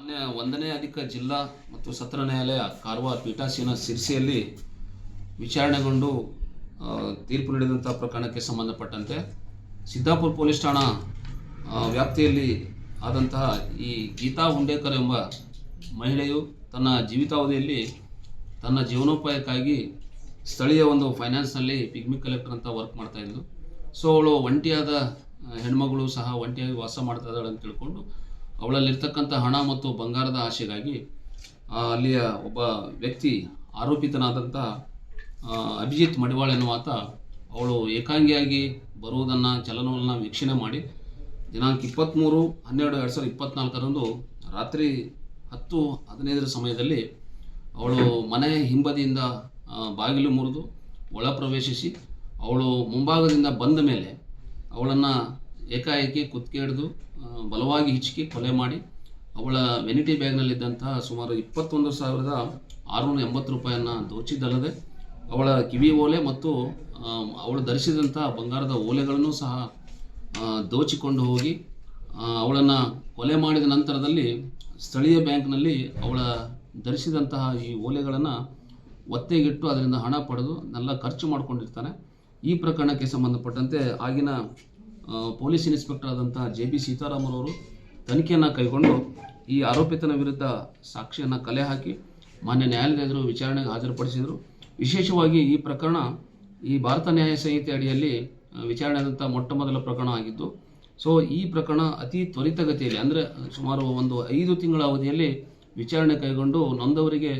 ಮಾನ್ಯ ಒಂದನೇ ಅಧಿಕ ಜಿಲ್ಲಾ ಮತ್ತು ಸತ್ರ ನ್ಯಾಯಾಲಯ ಕಾರವಾರ ಪೀಠಾಸೀನ ಸಿರ್ಸಿಯಲ್ಲಿ ವಿಚಾರಣೆಗೊಂಡು ತೀರ್ಪು ನೀಡಿದಂಥ ಪ್ರಕರಣಕ್ಕೆ ಸಂಬಂಧಪಟ್ಟಂತೆ ಸಿದ್ದಾಪುರ ಪೊಲೀಸ್ ಠಾಣಾ ವ್ಯಾಪ್ತಿಯಲ್ಲಿ ಆದಂತಹ ಈ ಗೀತಾ ಉಂಡೇಕರ್ ಎಂಬ ಮಹಿಳೆಯು ತನ್ನ ಜೀವಿತಾವಧಿಯಲ್ಲಿ ತನ್ನ ಜೀವನೋಪಾಯಕ್ಕಾಗಿ ಸ್ಥಳೀಯ ಒಂದು ಫೈನಾನ್ಸ್ನಲ್ಲಿ ಪಿಗ್ಮಿ ಕಲೆಕ್ಟರ್ ಅಂತ ವರ್ಕ್ ಮಾಡ್ತಾ ಇದ್ಲು. ಸೊ, ಅವಳು ಒಂಟಿಯಾದ ಹೆಣ್ಮಗಳು ಸಹ ಒಂಟಿಯಾಗಿ ವಾಸ ಮಾಡ್ತಾ ಇದ್ದಾಳೆ ಅಂತ ತಿಳ್ಕೊಂಡು ಅವಳಲ್ಲಿರ್ತಕ್ಕಂಥ ಹಣ ಮತ್ತು ಬಂಗಾರದ ಆಸೆಗಾಗಿ ಅಲ್ಲಿಯ ಒಬ್ಬ ವ್ಯಕ್ತಿ ಆರೋಪಿತನಾದಂಥ ಅಭಿಜಿತ್ ಮಡಿವಾಳ್ ಎನ್ನುವಾತ, ಅವಳು ಏಕಾಂಗಿಯಾಗಿ ಬರುವುದನ್ನು, ಚಲನವಲನ ವೀಕ್ಷಣೆ ಮಾಡಿ, ದಿನಾಂಕ ಇಪ್ಪತ್ತ್ಮೂರು ಹನ್ನೆರಡು ಎರಡು ಸಾವಿರದ ಇಪ್ಪತ್ತ್ನಾಲ್ಕರಂದು ರಾತ್ರಿ ಹತ್ತು ಹದಿನೈದರ ಸಮಯದಲ್ಲಿ ಅವಳು ಮನೆ ಹಿಂಬದಿಯಿಂದ ಬಾಗಿಲು ಮುರಿದು ಒಳ ಪ್ರವೇಶಿಸಿ, ಅವಳು ಮುಂಭಾಗದಿಂದ ಬಂದ ಮೇಲೆ ಅವಳನ್ನು ಏಕಾಏಕಿ ಕುತ್ತಿಗೆ ಹಿಡಿದು ಬಲವಾಗಿ ಹಿಚ್ಚಿ ಕೊಲೆ ಮಾಡಿ ಅವಳ ವೆನಿಟಿ ಬ್ಯಾಗ್ನಲ್ಲಿದ್ದಂತಹ ಸುಮಾರು ಇಪ್ಪತ್ತೊಂದು ಸಾವಿರದ ಆರುನೂರ ಎಂಬತ್ತು ರೂಪಾಯಿಯನ್ನು ದೋಚಿದ್ದಲ್ಲದೆ ಅವಳ ಕಿವಿ ಓಲೆ ಮತ್ತು ಅವಳು ಧರಿಸಿದಂಥ ಬಂಗಾರದ ಓಲೆಗಳನ್ನು ಸಹ ದೋಚಿಕೊಂಡು ಹೋಗಿ ಅವಳನ್ನು ಕೊಲೆ ಮಾಡಿದ ನಂತರದಲ್ಲಿ ಸ್ಥಳೀಯ ಬ್ಯಾಂಕ್ನಲ್ಲಿ ಅವಳ ಧರಿಸಿದಂತಹ ಈ ಓಲೆಗಳನ್ನು ಒತ್ತೆಗಿಟ್ಟು ಅದರಿಂದ ಹಣ ಪಡೆದು ಎಲ್ಲ ಖರ್ಚು ಮಾಡಿಕೊಂಡಿರ್ತಾನೆ. ಈ ಪ್ರಕರಣಕ್ಕೆ ಸಂಬಂಧಪಟ್ಟಂತೆ ಆಗಿನ ಪೊಲೀಸ್ ಇನ್ಸ್ಪೆಕ್ಟರ್ ಆದಂಥ ಜೆ ಬಿ ಸೀತಾರಾಮರವರು ತನಿಖೆಯನ್ನು ಕೈಗೊಂಡು ಈ ಆರೋಪಿತನ ವಿರುದ್ಧ ಸಾಕ್ಷಿಯನ್ನು ಕಲೆ ಹಾಕಿ ಮಾನ್ಯ ನ್ಯಾಯಾಲಯದರು ವಿಚಾರಣೆಗೆ ಹಾಜರುಪಡಿಸಿದರು. ವಿಶೇಷವಾಗಿ ಈ ಪ್ರಕರಣ ಈ ಭಾರತ ನ್ಯಾಯ ಸಂಹಿತೆ ಅಡಿಯಲ್ಲಿ ವಿಚಾರಣೆ ಆದಂಥ ಮೊಟ್ಟ ಮೊದಲ ಪ್ರಕರಣ ಆಗಿದ್ದು, ಸೊ ಈ ಪ್ರಕರಣ ಅತಿ ತ್ವರಿತಗತಿಯಲ್ಲಿ, ಅಂದರೆ ಸುಮಾರು ಒಂದು ಐದು ತಿಂಗಳ ಅವಧಿಯಲ್ಲಿ ವಿಚಾರಣೆ ಕೈಗೊಂಡು ನೊಂದವರಿಗೆ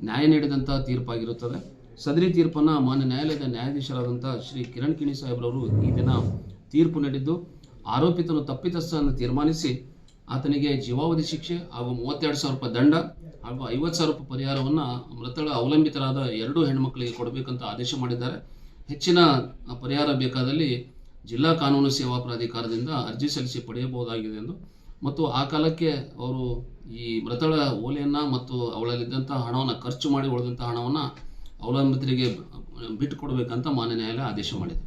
ನ್ಯಾಯ ನೀಡಿದಂಥ ತೀರ್ಪಾಗಿರುತ್ತದೆ. ಸದರಿ ತೀರ್ಪನ್ನು ಮಾನ್ಯ ನ್ಯಾಯಾಲಯದ ನ್ಯಾಯಾಧೀಶರಾದಂಥ ಶ್ರೀ ಕಿರಣ್ ಕಿಣಿ ಸಾಹೇಬ್ರವರು ಈ ದಿನ ತೀರ್ಪು ನೀಡಿದ್ದು, ಆರೋಪಿತನು ತಪ್ಪಿತಸ್ಥನ್ನು ತೀರ್ಮಾನಿಸಿ ಆತನಿಗೆ ಜೀವಾವಧಿ ಶಿಕ್ಷೆ ಹಾಗೂ ಮೂವತ್ತೆರಡು ಸಾವಿರ ರೂಪಾಯಿ ದಂಡ ಹಾಗೂ ಐವತ್ತು ಸಾವಿರ ರೂಪಾಯಿ ಪರಿಹಾರವನ್ನು ಮೃತಳ ಅವಲಂಬಿತರಾದ ಎರಡೂ ಹೆಣ್ಮಕ್ಳಿಗೆ ಕೊಡಬೇಕಂತ ಆದೇಶ ಮಾಡಿದ್ದಾರೆ. ಹೆಚ್ಚಿನ ಪರಿಹಾರ ಬೇಕಾದಲ್ಲಿ ಜಿಲ್ಲಾ ಕಾನೂನು ಸೇವಾ ಪ್ರಾಧಿಕಾರದಿಂದ ಅರ್ಜಿ ಸಲ್ಲಿಸಿ ಪಡೆಯಬಹುದಾಗಿದೆ ಎಂದು. ಮತ್ತು ಆ ಕಾಲಕ್ಕೆ ಅವರು ಈ ಮೃತಳ ಓಲೆಯನ್ನು ಮತ್ತು ಅವಳಲ್ಲಿದ್ದಂಥ ಹಣವನ್ನು ಖರ್ಚು ಮಾಡಿ ಉಳಿದಂಥ ಹಣವನ್ನು ಅವಲಂಬಿತರಿಗೆ ಬಿಟ್ಟು ಕೊಡಬೇಕಂತ ಮಾನ್ಯ ನ್ಯಾಯಾಲಯ ಆದೇಶ ಮಾಡಿದೆ.